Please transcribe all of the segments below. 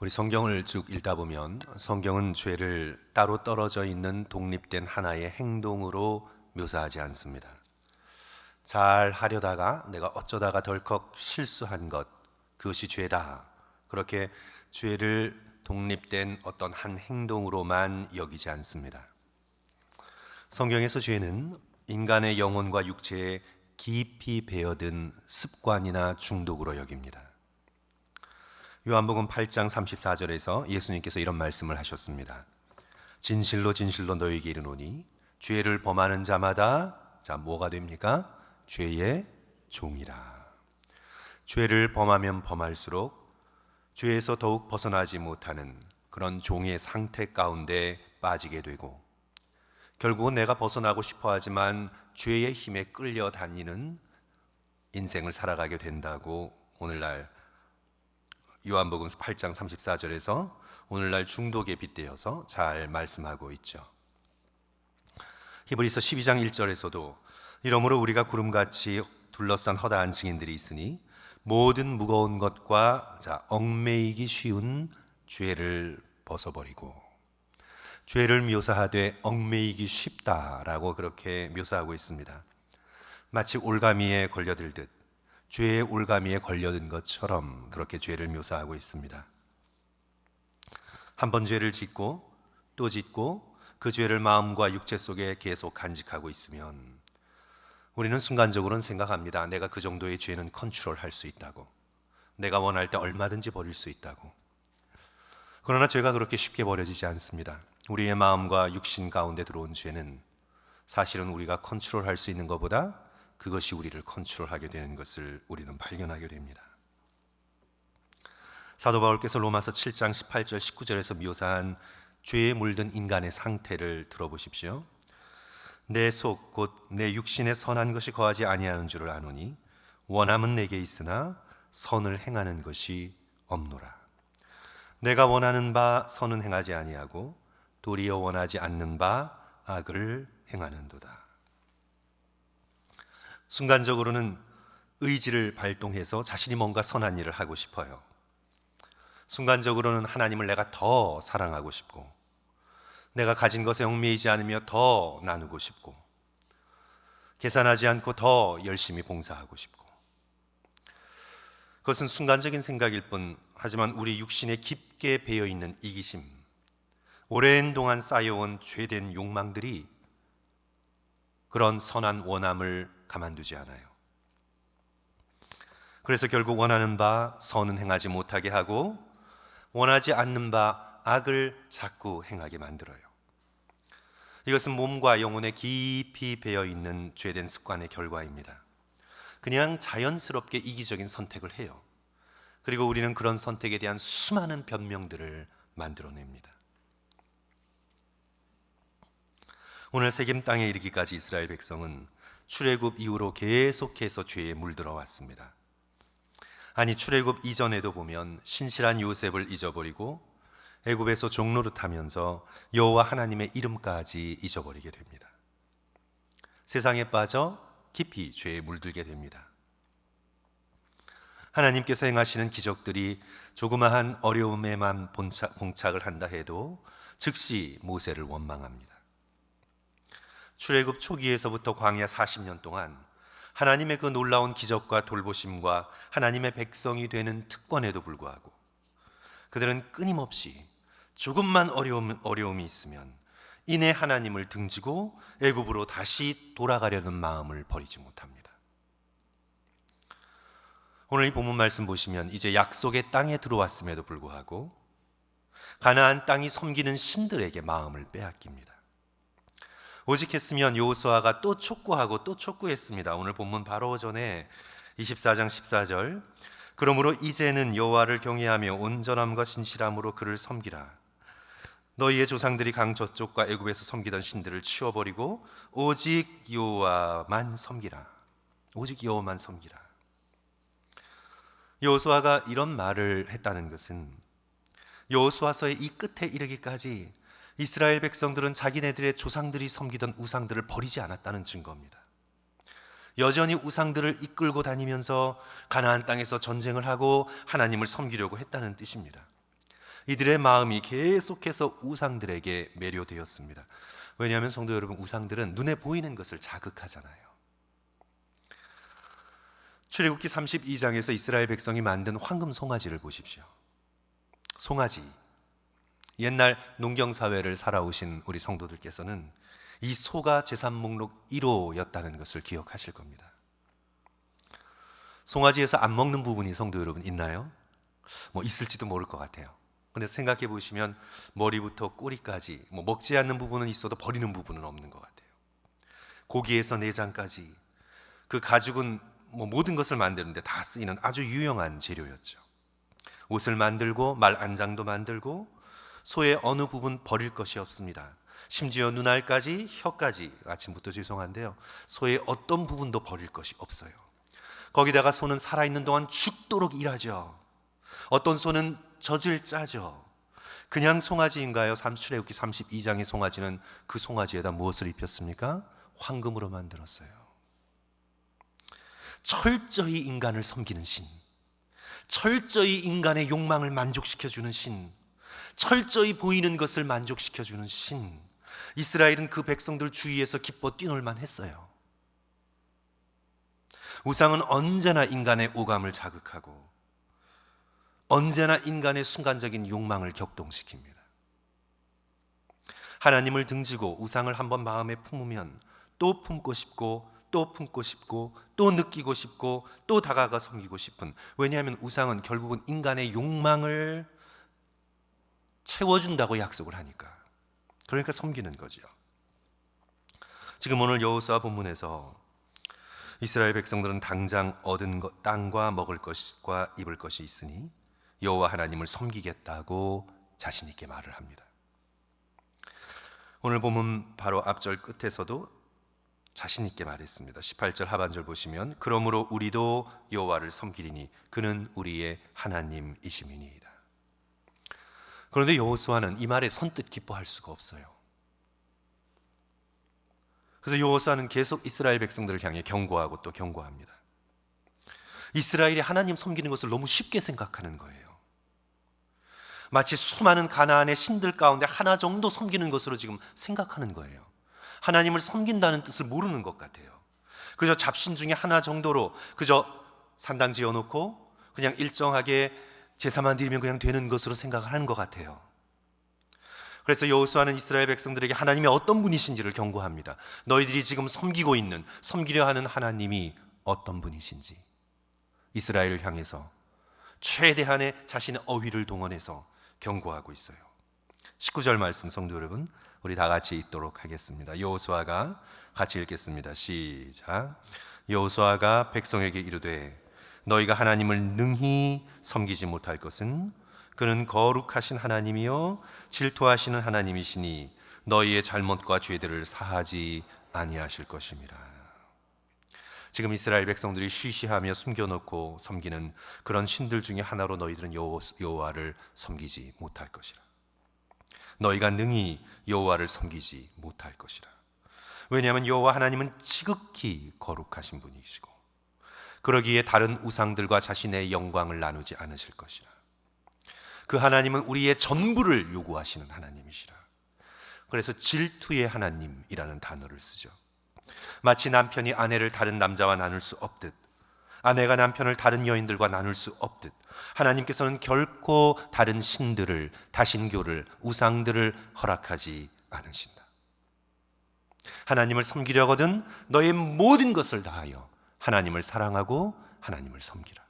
우리 성경을 쭉 읽다 보면 성경은 죄를 따로 떨어져 있는 독립된 하나의 행동으로 묘사하지 않습니다. 잘 하려다가 내가 어쩌다가 덜컥 실수한 것 그것이 죄다. 그렇게 죄를 독립된 어떤 한 행동으로만 여기지 않습니다. 성경에서 죄는 인간의 영혼과 육체에 깊이 배어든 습관이나 중독으로 여깁니다. 요한복음 8장 34절에서 예수님께서 이런 말씀을 하셨습니다. 진실로 진실로 너에게 이르노니 죄를 범하는 자마다 자 뭐가 됩니까? 죄의 종이라. 죄를 범하면 범할수록 죄에서 더욱 벗어나지 못하는 그런 종의 상태 가운데 빠지게 되고 결국은 내가 벗어나고 싶어 하지만 죄의 힘에 끌려 다니는 인생을 살아가게 된다고 오늘날 요한복음 8장 34절에서 오늘날 중독에 빗대어서 잘 말씀하고 있죠. 히브리서 12장 1절에서도 이러므로 우리가 구름같이 둘러싼 허다한 증인들이 있으니 모든 무거운 것과 자 얽매이기 쉬운 죄를 벗어버리고 죄를 묘사하되 얽매이기 쉽다라고 그렇게 묘사하고 있습니다. 마치 올가미에 걸려들듯 죄의 올가미에 걸려든 것처럼 그렇게 죄를 묘사하고 있습니다. 한 번 죄를 짓고 또 짓고 그 죄를 마음과 육체 속에 계속 간직하고 있으면 우리는 순간적으로는 생각합니다. 내가 그 정도의 죄는 컨트롤 할 수 있다고. 내가 원할 때 얼마든지 버릴 수 있다고. 그러나 죄가 그렇게 쉽게 버려지지 않습니다. 우리의 마음과 육신 가운데 들어온 죄는 사실은 우리가 컨트롤 할 수 있는 것보다 그것이 우리를 컨트롤하게 되는 것을 우리는 발견하게 됩니다. 사도 바울께서 로마서 7장 18절 19절에서 묘사한 죄에 물든 인간의 상태를 들어보십시오. 내 속 곧 내 육신에 선한 것이 거하지 아니하는 줄을 아노니 원함은 내게 있으나 선을 행하는 것이 없노라. 내가 원하는 바 선은 행하지 아니하고 도리어 원하지 않는 바 악을 행하는도다. 순간적으로는 의지를 발동해서 자신이 뭔가 선한 일을 하고 싶어요. 순간적으로는 하나님을 내가 더 사랑하고 싶고, 내가 가진 것에 얽매이지 않으며 더 나누고 싶고, 계산하지 않고 더 열심히 봉사하고 싶고, 그것은 순간적인 생각일 뿐, 하지만 우리 육신에 깊게 배어 있는 이기심, 오랜 동안 쌓여온 죄된 욕망들이 그런 선한 원함을 가만두지 않아요. 그래서 결국 원하는 바 선은 행하지 못하게 하고 원하지 않는 바 악을 자꾸 행하게 만들어요. 이것은 몸과 영혼에 깊이 배어 있는 죄된 습관의 결과입니다. 그냥 자연스럽게 이기적인 선택을 해요. 그리고 우리는 그런 선택에 대한 수많은 변명들을 만들어냅니다. 오늘 세겜 땅에 이르기까지 이스라엘 백성은 출애굽 이후로 계속해서 죄에 물들어 왔습니다. 아니 출애굽 이전에도 보면 신실한 요셉을 잊어버리고 애굽에서 종노릇하면서 여호와 하나님의 이름까지 잊어버리게 됩니다. 세상에 빠져 깊이 죄에 물들게 됩니다. 하나님께서 행하시는 기적들이 조그마한 어려움에만 봉착을 한다 해도 즉시 모세를 원망합니다. 출애굽 초기에서부터 광야 40년 동안 하나님의 그 놀라운 기적과 돌보심과 하나님의 백성이 되는 특권에도 불구하고 그들은 끊임없이 조금만 어려움, 어려움이 있으면 이내 하나님을 등지고 애굽으로 다시 돌아가려는 마음을 버리지 못합니다. 오늘 이 본문 말씀 보시면 이제 약속의 땅에 들어왔음에도 불구하고 가나안 땅이 섬기는 신들에게 마음을 빼앗깁니다. 오직 했으면 여호수아가 또 촉구하고 또 촉구했습니다. 오늘 본문 바로 전에 24장 14절 그러므로 이제는 여호와를 경외하며 온전함과 진실함으로 그를 섬기라. 너희의 조상들이 강 저쪽과 애굽에서 섬기던 신들을 치워버리고 오직 여호와만 섬기라. 오직 여호와만 섬기라. 여호수아가 이런 말을 했다는 것은 여호수아서의 이 끝에 이르기까지 이스라엘 백성들은 자기네들의 조상들이 섬기던 우상들을 버리지 않았다는 증거입니다. 여전히 우상들을 이끌고 다니면서 가나안 땅에서 전쟁을 하고 하나님을 섬기려고 했다는 뜻입니다. 이들의 마음이 계속해서 우상들에게 매료되었습니다. 왜냐하면 성도 여러분, 우상들은 눈에 보이는 것을 자극하잖아요. 출애굽기 32장에서 이스라엘 백성이 만든 황금 송아지를 보십시오. 송아지. 옛날 농경 사회를 살아오신 우리 성도들께서는 이 소가 재산 목록 1호였다는 것을 기억하실 겁니다. 송아지에서 안 먹는 부분이 성도 여러분 있나요? 뭐 있을지도 모를 것 같아요. 근데 생각해 보시면 머리부터 꼬리까지 뭐 먹지 않는 부분은 있어도 버리는 부분은 없는 것 같아요. 고기에서 내장까지 그 가죽은 뭐 모든 것을 만드는데 다 쓰이는 아주 유용한 재료였죠. 옷을 만들고 말 안장도 만들고 소의 어느 부분 버릴 것이 없습니다. 심지어 눈알까지 혀까지 아침부터 죄송한데요. 소의 어떤 부분도 버릴 것이 없어요. 거기다가 소는 살아있는 동안 죽도록 일하죠. 어떤 소는 젖을 짜죠. 그냥 송아지인가요? 삼출애굽기 32장의 송아지는 그 송아지에다 무엇을 입혔습니까? 황금으로 만들었어요. 철저히 인간을 섬기는 신, 철저히 인간의 욕망을 만족시켜 주는 신, 철저히 보이는 것을 만족시켜 주는 신. 이스라엘은 그 백성들 주위에서 기뻐 뛰놀만 했어요. 우상은 언제나 인간의 오감을 자극하고 언제나 인간의 순간적인 욕망을 격동시킵니다. 하나님을 등지고 우상을 한번 마음에 품으면 또 품고 싶고 또 품고 싶고 또 느끼고 싶고 또 다가가 섬기고 싶은 왜냐하면 우상은 결국은 인간의 욕망을 채워준다고 약속을 하니까 그러니까 섬기는 거죠. 지금 오늘 여호수아 본문에서 이스라엘 백성들은 당장 얻은 것, 땅과 먹을 것과 입을 것이 있으니 여호와 하나님을 섬기겠다고 자신 있게 말을 합니다. 오늘 보면 바로 앞절 끝에서도 자신 있게 말했습니다. 18절 하반절 보시면 그러므로 우리도 여호와를 섬기리니 그는 우리의 하나님이심이니이다. 그런데 여호수아는 이 말에 선뜻 기뻐할 수가 없어요. 그래서 여호수아는 계속 이스라엘 백성들을 향해 경고하고 또 경고합니다. 이스라엘이 하나님 섬기는 것을 너무 쉽게 생각하는 거예요. 마치 수많은 가나안의 신들 가운데 하나 정도 섬기는 것으로 지금 생각하는 거예요. 하나님을 섬긴다는 뜻을 모르는 것 같아요. 그저 잡신 중에 하나 정도로 그저 산당 지어 놓고 그냥 일정하게 제사만 드리면 그냥 되는 것으로 생각을 하는 것 같아요. 그래서 여호수아는 이스라엘 백성들에게 하나님이 어떤 분이신지를 경고합니다. 너희들이 지금 섬기고 있는 섬기려 하는 하나님이 어떤 분이신지 이스라엘을 향해서 최대한의 자신의 어휘를 동원해서 경고하고 있어요. 19절 말씀 성도 여러분 우리 다 같이 읽도록 하겠습니다. 여호수아가 같이 읽겠습니다. 시작. 여호수아가 백성에게 이르되 너희가 하나님을 능히 섬기지 못할 것은 그는 거룩하신 하나님이요 질투하시는 하나님이시니 너희의 잘못과 죄들을 사하지 아니하실 것입니다. 지금 이스라엘 백성들이 쉬쉬하며 숨겨놓고 섬기는 그런 신들 중에 하나로 너희들은 여호와를 섬기지 못할 것이라. 너희가 능히 여호와를 섬기지 못할 것이라. 왜냐하면 여호와 하나님은 지극히 거룩하신 분이시고 그러기에 다른 우상들과 자신의 영광을 나누지 않으실 것이라. 그 하나님은 우리의 전부를 요구하시는 하나님이시라. 그래서 질투의 하나님이라는 단어를 쓰죠. 마치 남편이 아내를 다른 남자와 나눌 수 없듯 아내가 남편을 다른 여인들과 나눌 수 없듯 하나님께서는 결코 다른 신들을 다신교를 우상들을 허락하지 않으신다. 하나님을 섬기려거든 너의 모든 것을 다하여 하나님을 사랑하고 하나님을 섬기라.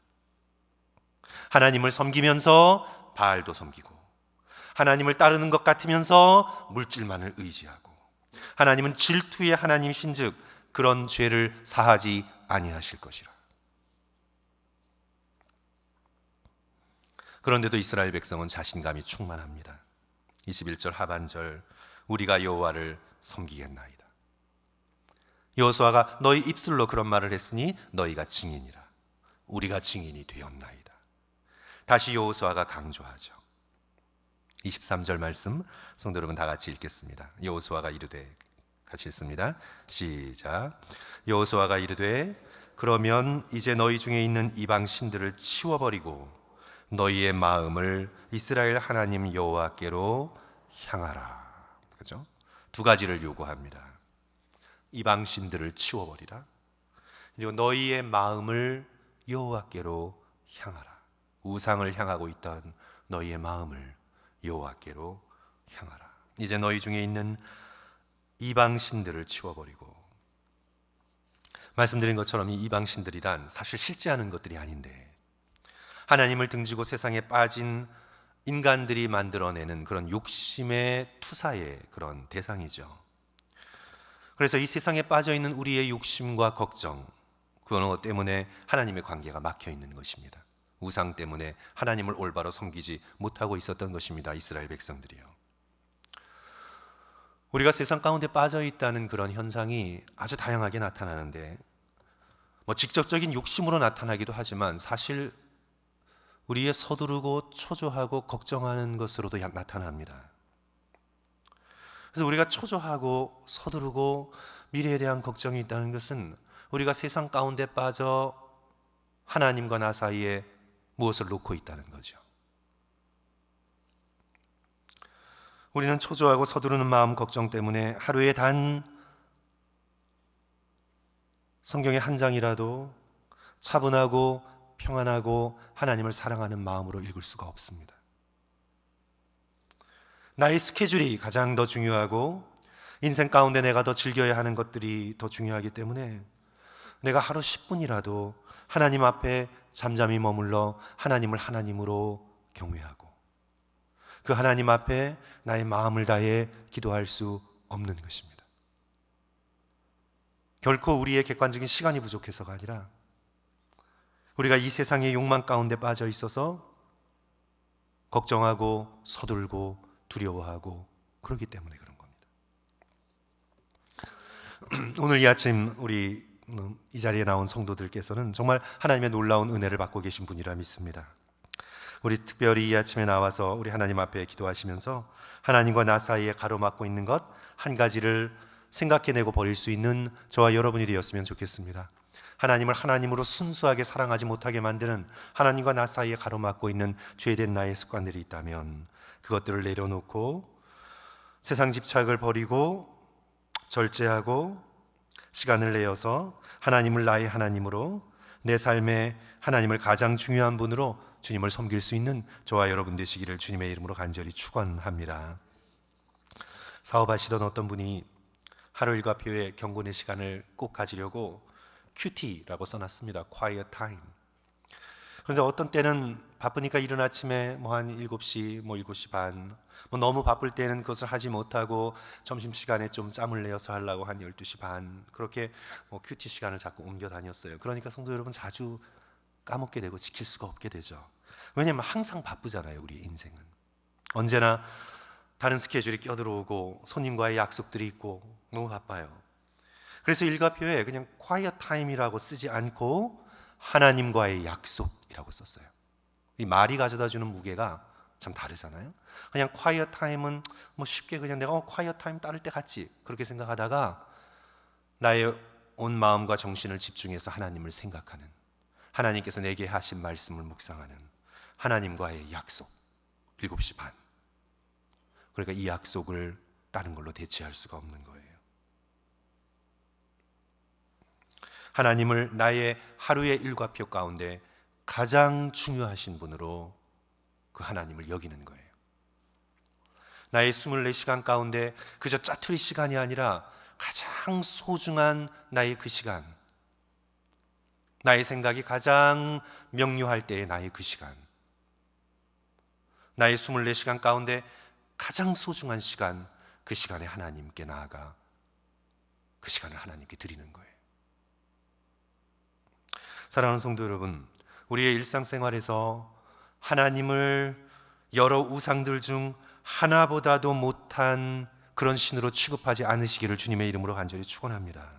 하나님을 섬기면서 바알도 섬기고 하나님을 따르는 것 같으면서 물질만을 의지하고 하나님은 질투의 하나님신즉 그런 죄를 사하지 아니하실 것이라. 그런데도 이스라엘 백성은 자신감이 충만합니다. 21절 하반절 우리가 여호와를 섬기겠나이다. 여호수아가 너희 입술로 그런 말을 했으니 너희가 증인이라. 우리가 증인이 되었나이다. 다시 여호수아가 강조하죠. 23절 말씀 성도 여러분 다 같이 읽겠습니다. 여호수아가 이르되 같이 읽습니다. 시작. 여호수아가 이르되 그러면 이제 너희 중에 있는 이방 신들을 치워버리고 너희의 마음을 이스라엘 하나님 여호와께로 향하라. 그죠? 두 가지를 요구합니다. 이방 신들을 치워버리라. 그리고 너희의 마음을 여호와께로 향하라. 우상을 향하고 있던 너희의 마음을 여호와께로 향하라. 이제 너희 중에 있는 이방 신들을 치워버리고 말씀드린 것처럼 이 이방 신들이란 사실 실제하는 것들이 아닌데 하나님을 등지고 세상에 빠진 인간들이 만들어내는 그런 욕심의 투사의 그런 대상이죠. 그래서 이 세상에 빠져 있는 우리의 욕심과 걱정, 그거 때문에 하나님의 관계가 막혀 있는 것입니다. 우상 때문에 하나님을 올바로 섬기지 못하고 있었던 것입니다. 이스라엘 백성들이요. 우리가 세상 가운데 빠져 있다는 그런 현상이 아주 다양하게 나타나는데 뭐 직접적인 욕심으로 나타나기도 하지만 사실 우리의 서두르고 초조하고 걱정하는 것으로도 나타납니다. 그래서 우리가 초조하고 서두르고 미래에 대한 걱정이 있다는 것은 우리가 세상 가운데 빠져 하나님과 나 사이에 무엇을 놓고 있다는 거죠. 우리는 초조하고 서두르는 마음 걱정 때문에 하루에 단 성경의 한 장이라도 차분하고 평안하고 하나님을 사랑하는 마음으로 읽을 수가 없습니다. 나의 스케줄이 가장 더 중요하고 인생 가운데 내가 더 즐겨야 하는 것들이 더 중요하기 때문에 내가 하루 10분이라도 하나님 앞에 잠잠히 머물러 하나님을 하나님으로 경외하고 그 하나님 앞에 나의 마음을 다해 기도할 수 없는 것입니다. 결코 우리의 객관적인 시간이 부족해서가 아니라 우리가 이 세상의 욕망 가운데 빠져 있어서 걱정하고 서둘고 두려워하고 그러기 때문에 그런 겁니다. 오늘 이 아침 우리 음, 이 자리에 나온 성도들께서는 정말 하나님의 놀라운 은혜를 받고 계신 분이라 믿습니다. 우리 특별히 이 아침에 나와서 우리 하나님 앞에 기도하시면서 하나님과 나 사이에 가로막고 있는 것 한 가지를 생각해내고 버릴 수 있는 저와 여러분이 되었으면 좋겠습니다. 하나님을 하나님으로 순수하게 사랑하지 못하게 만드는 하나님과 나 사이에 가로막고 있는 죄된 나의 습관들이 있다면 그것들을 내려놓고 세상 집착을 버리고 절제하고 시간을 내어서 하나님을 나의 하나님으로 내 삶에 하나님을 가장 중요한 분으로 주님을 섬길 수 있는 저와 여러분 되시기를 주님의 이름으로 간절히 축원합니다. 사업하시던 어떤 분이 하루 일과 표에 경건의 시간을 꼭 가지려고 QT라고 써놨습니다. Quiet Time. 그런데 어떤 때는 바쁘니까 이른 아침에 뭐 한 7시, 뭐 7시 반, 뭐 너무 바쁠 때는 그것을 하지 못하고 점심 시간에 좀 짬을 내어서 하려고 한 12시 반 그렇게 뭐 큐티 시간을 자꾸 옮겨 다녔어요. 그러니까 성도 여러분 자주 까먹게 되고 지킬 수가 없게 되죠. 왜냐하면 항상 바쁘잖아요, 우리 인생은. 언제나 다른 스케줄이 껴들어오고 손님과의 약속들이 있고 너무 바빠요. 그래서 일가표에 그냥 quiet time이라고 쓰지 않고 하나님과의 약속 이라고 썼어요. 이 말이 가져다 주는 무게가 참 다르잖아요. 그냥 quiet time은 뭐 쉽게 그냥 내가 어, quiet time 따를 때 같지 그렇게 생각하다가 나의 온 마음과 정신을 집중해서 하나님을 생각하는 하나님께서 내게 하신 말씀을 묵상하는 하나님과의 약속 7시 반 그러니까 이 약속을 다른 걸로 대체할 수가 없는 거예요. 하나님을 나의 하루의 일과표 가운데 가장 중요하신 분으로 그 하나님을 여기는 거예요. 나의 24시간 가운데 그저 짜투리 시간이 아니라 가장 소중한 나의 그 시간. 나의 생각이 가장 명료할 때의 나의 그 시간. 나의 24시간 가운데 가장 소중한 시간, 그 시간에 하나님께 나아가 그 시간을 하나님께 드리는 거예요. 사랑하는 성도 여러분, 우리의 일상생활에서 하나님을 여러 우상들 중 하나보다도 못한 그런 신으로 취급하지 않으시기를 주님의 이름으로 간절히 축원합니다.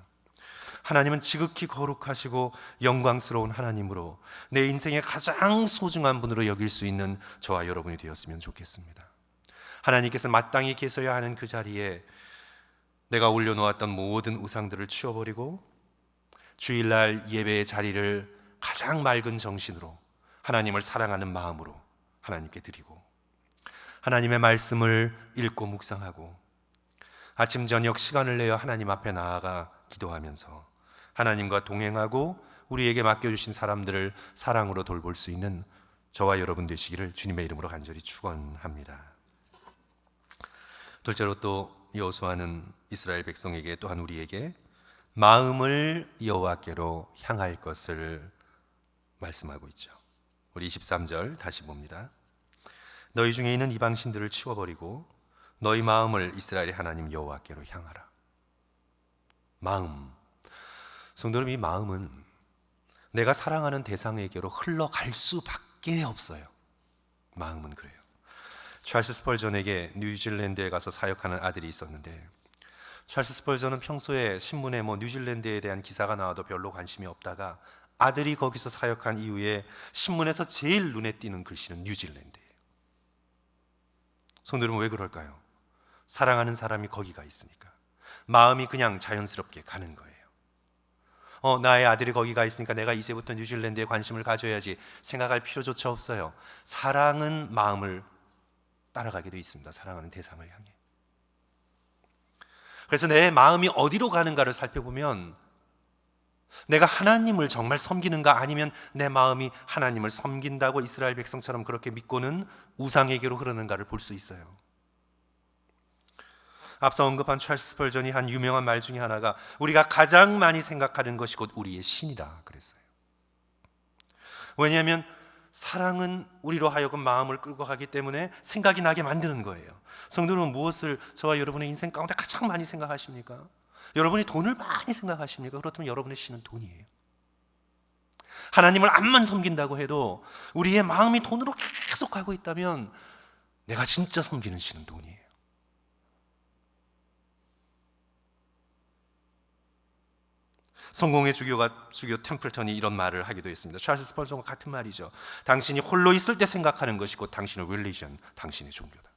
하나님은 지극히 거룩하시고 영광스러운 하나님으로 내 인생의 가장 소중한 분으로 여길 수 있는 저와 여러분이 되었으면 좋겠습니다. 하나님께서 마땅히 계셔야 하는 그 자리에 내가 올려놓았던 모든 우상들을 치워버리고 주일날 예배의 자리를 가장 맑은 정신으로 하나님을 사랑하는 마음으로 하나님께 드리고 하나님의 말씀을 읽고 묵상하고 아침 저녁 시간을 내어 하나님 앞에 나아가 기도하면서 하나님과 동행하고 우리에게 맡겨주신 사람들을 사랑으로 돌볼 수 있는 저와 여러분 되시기를 주님의 이름으로 간절히 축원합니다. 둘째로 또 여호수아는 이스라엘 백성에게 또한 우리에게 마음을 여호와께로 향할 것을 말씀하고 있죠. 우리 23절 다시 봅니다. 너희 중에 있는 이방 신들을 치워버리고 너희 마음을 이스라엘의 하나님 여호와께로 향하라. 마음. 성도 여러분 이 마음은 내가 사랑하는 대상에게로 흘러갈 수밖에 없어요. 마음은 그래요. 찰스 스펄전에게 뉴질랜드에 가서 사역하는 아들이 있었는데 찰스 스펄전은 평소에 신문에 뭐 뉴질랜드에 대한 기사가 나와도 별로 관심이 없다가 아들이 거기서 사역한 이후에 신문에서 제일 눈에 띄는 글씨는 뉴질랜드예요. 성도 여러분 왜 그럴까요? 사랑하는 사람이 거기가 있으니까 마음이 그냥 자연스럽게 가는 거예요. 어, 나의 아들이 거기 가 있으니까 내가 이제부터 뉴질랜드에 관심을 가져야지 생각할 필요조차 없어요. 사랑은 마음을 따라가게 돼 있습니다. 사랑하는 대상을 향해. 그래서 내 마음이 어디로 가는가를 살펴보면 내가 하나님을 정말 섬기는가 아니면 내 마음이 하나님을 섬긴다고 이스라엘 백성처럼 그렇게 믿고는 우상에게로 흐르는가를 볼 수 있어요. 앞서 언급한 찰스 스펄전이 한 유명한 말 중에 하나가 우리가 가장 많이 생각하는 것이 곧 우리의 신이라 그랬어요. 왜냐하면 사랑은 우리로 하여금 마음을 끌고 가기 때문에 생각이 나게 만드는 거예요. 성도는 무엇을 저와 여러분의 인생 가운데 가장 많이 생각하십니까? 여러분이 돈을 많이 생각하십니까? 그렇다면 여러분의 신은 돈이에요. 하나님을 암만 섬긴다고 해도 우리의 마음이 돈으로 계속 가고 있다면 내가 진짜 섬기는 신은 돈이에요. 성공의 주교가 주교 템플턴이 이런 말을 하기도 했습니다. 찰스 스펄전과 같은 말이죠. 당신이 홀로 있을 때 생각하는 것이 곧 당신의 릴리전, 당신의 종교다.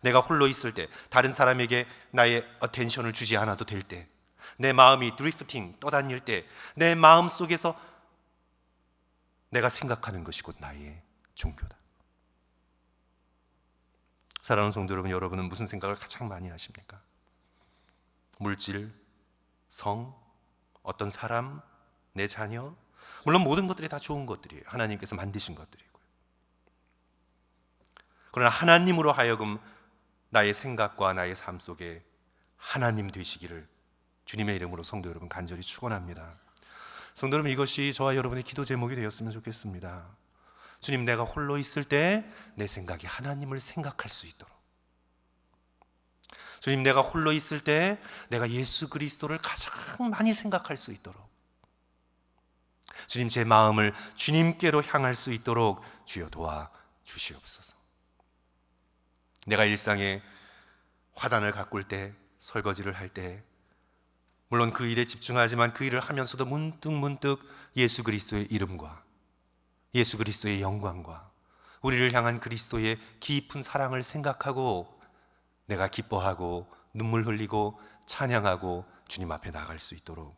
내가 홀로 있을 때 다른 사람에게 나의 어텐션을 주지 않아도 될 때, 내 마음이 드리프팅 떠다닐 때, 내 마음 속에서 내가 생각하는 것이 곧 나의 종교다. 사랑하는 성도 여러분, 여러분은 무슨 생각을 가장 많이 하십니까? 물질, 성, 어떤 사람, 내 자녀, 물론 모든 것들이 다 좋은 것들이에요. 하나님께서 만드신 것들이고요. 그러나 하나님으로 하여금 나의 생각과 나의 삶 속에 하나님 되시기를 주님의 이름으로 성도 여러분 간절히 축원합니다. 성도 여러분 이것이 저와 여러분의 기도 제목이 되었으면 좋겠습니다. 주님 내가 홀로 있을 때 내 생각이 하나님을 생각할 수 있도록 주님 내가 홀로 있을 때 내가 예수 그리스도를 가장 많이 생각할 수 있도록 주님 제 마음을 주님께로 향할 수 있도록 주여 도와 주시옵소서. 내가 일상에 화단을 가꿀 때 설거지를 할 때 물론 그 일에 집중하지만 그 일을 하면서도 문득 문득 예수 그리스도의 이름과 예수 그리스도의 영광과 우리를 향한 그리스도의 깊은 사랑을 생각하고 내가 기뻐하고 눈물 흘리고 찬양하고 주님 앞에 나갈 수 있도록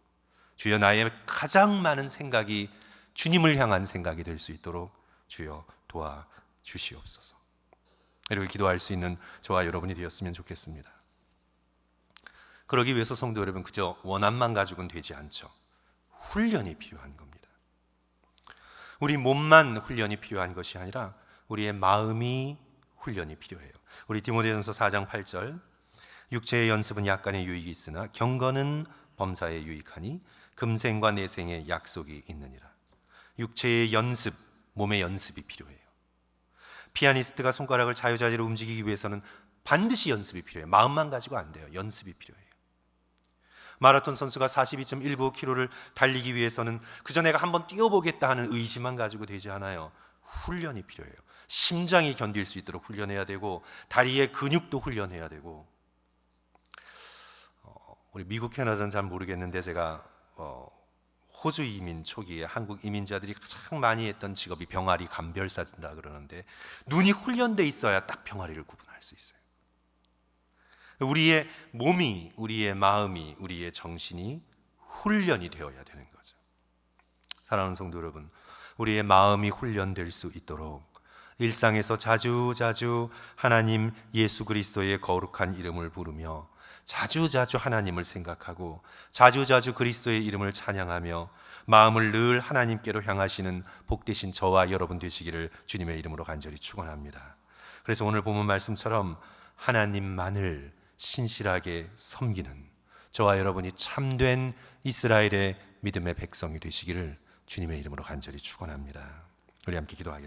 주여 나의 가장 많은 생각이 주님을 향한 생각이 될 수 있도록 주여 도와 주시옵소서. 이렇게 기도할 수 있는 저와 여러분이 되었으면 좋겠습니다. 그러기 위해서 성도 여러분 그저 원함만 가지고는 되지 않죠. 훈련이 필요한 겁니다. 우리 몸만 훈련이 필요한 것이 아니라 우리의 마음이 훈련이 필요해요. 우리 디모데전서 4장 8절 육체의 연습은 약간의 유익이 있으나 경건은 범사에 유익하니 금생과 내생의 약속이 있느니라. 육체의 연습, 몸의 연습이 필요해요. 피아니스트가 손가락을 자유자재로 움직이기 위해서는 반드시 연습이 필요해요. 마음만 가지고 안 돼요. 연습이 필요해요. 마라톤 선수가 42.19km를 달리기 위해서는 그저 내가 한번 뛰어보겠다 하는 의지만 가지고 되지 않아요. 훈련이 필요해요. 심장이 견딜 수 있도록 훈련해야 되고 다리의 근육도 훈련해야 되고 어, 우리 미국 캐나다는 잘 모르겠는데 제가 어, 호주 이민 초기에 한국 이민자들이 가장 많이 했던 직업이 병아리 감별사진다 그러는데 눈이 훈련돼 있어야 딱 병아리를 구분할 수 있어요. 우리의 몸이, 우리의 마음이, 우리의 정신이 훈련이 되어야 되는 거죠. 사랑하는 성도 여러분, 우리의 마음이 훈련될 수 있도록 일상에서 자주 자주 하나님 예수 그리스도의 거룩한 이름을 부르며 자주자주 하나님을 생각하고 자주자주 그리스도의 이름을 찬양하며 마음을 늘 하나님께로 향하시는 복되신 저와 여러분 되시기를 주님의 이름으로 간절히 축원합니다. 그래서 오늘 본문 말씀처럼 하나님만을 신실하게 섬기는 저와 여러분이 참된 이스라엘의 믿음의 백성이 되시기를 주님의 이름으로 간절히 축원합니다. 우리 함께 기도하겠습니다.